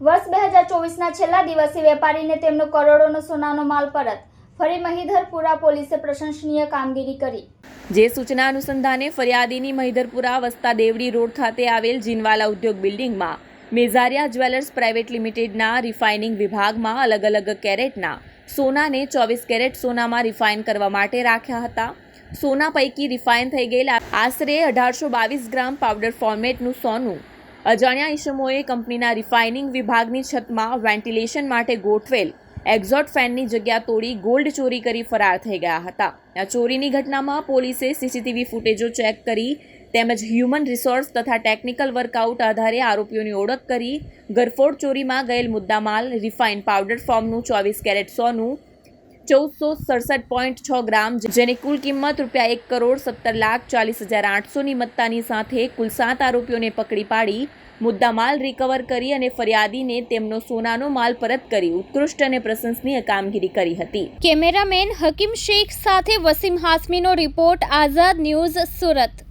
વર્ષ બે હજાર ચોવીસના છેલ્લા દિવસે વેપારીને તેમનો કરોડોનો સોનાનો માલ પરત ફરી મહિધરપુરા પોલીસે પ્રશંસનીય કામગીરી કરી. જે સૂચના અનુસંધાને ફરિયાદીની મહિધરપુરા વસ્તા દેવડી રોડ ખાતે આવેલ જીનવાલા ઉદ્યોગ બિલ્ડિંગમાં મેઝારિયા જ્વેલર્સ પ્રાઇવેટ લિમિટેડના રિફાઇનિંગ વિભાગમાં અલગ અલગ કેરેટના સોનાને ચોવીસ કેરેટ સોનામાં રિફાઇન કરવા માટે રાખ્યા હતા. સોના પૈકી રિફાઇન થઈ ગયેલા આશરે અઢારસો બાવીસ ગ્રામ પાવડર ફોર્મેટનું સોનું અજાણ્યા ઈસમોએ કંપનીના રિફાઇનિંગ વિભાગની છતમાં વેન્ટિલેશન માટે ગોઠવેલ એક્ઝોટ ફેનની જગ્યા તોડી ગોલ્ડ ચોરી કરી ફરાર થઈ ગયા હતા. આ ચોરીની ઘટનામાં પોલીસે સીસીટીવી ફૂટેજો ચેક કરી તેમજ હ્યુમન રિસોર્સ તથા ટેકનિકલ વર્કઆઉટ આધારે આરોપીઓની ઓળખ કરી ગરફોડ ચોરીમાં ગયેલ મુદ્દામાલ રિફાઇન પાવડર ફોર્મનું ચોવીસ કેરેટ સોનું ચૌદસો સડસઠ પોઈન્ટ છ ગ્રામ, જેની કુલ કિંમત રૂપિયા એક કરોડ સત્તર લાખ ચાલીસ હજાર આઠસોની મત્તાની સાથે કુલ સાત આરોપીઓને પકડી પાડી, મુદ્દામાલ રિકવર કરી અને ફરિયાદીને તેમનો સોનાનો માલ પરત કરી ઉત્કૃષ્ટ અને પ્રશંસનીય કામગીરી કરી હતી. કેમેરામેન હકીમ શેખ સાથે વસીમ હાસમીનો રિપોર્ટ, આઝાદ ન્યૂઝ સુરત.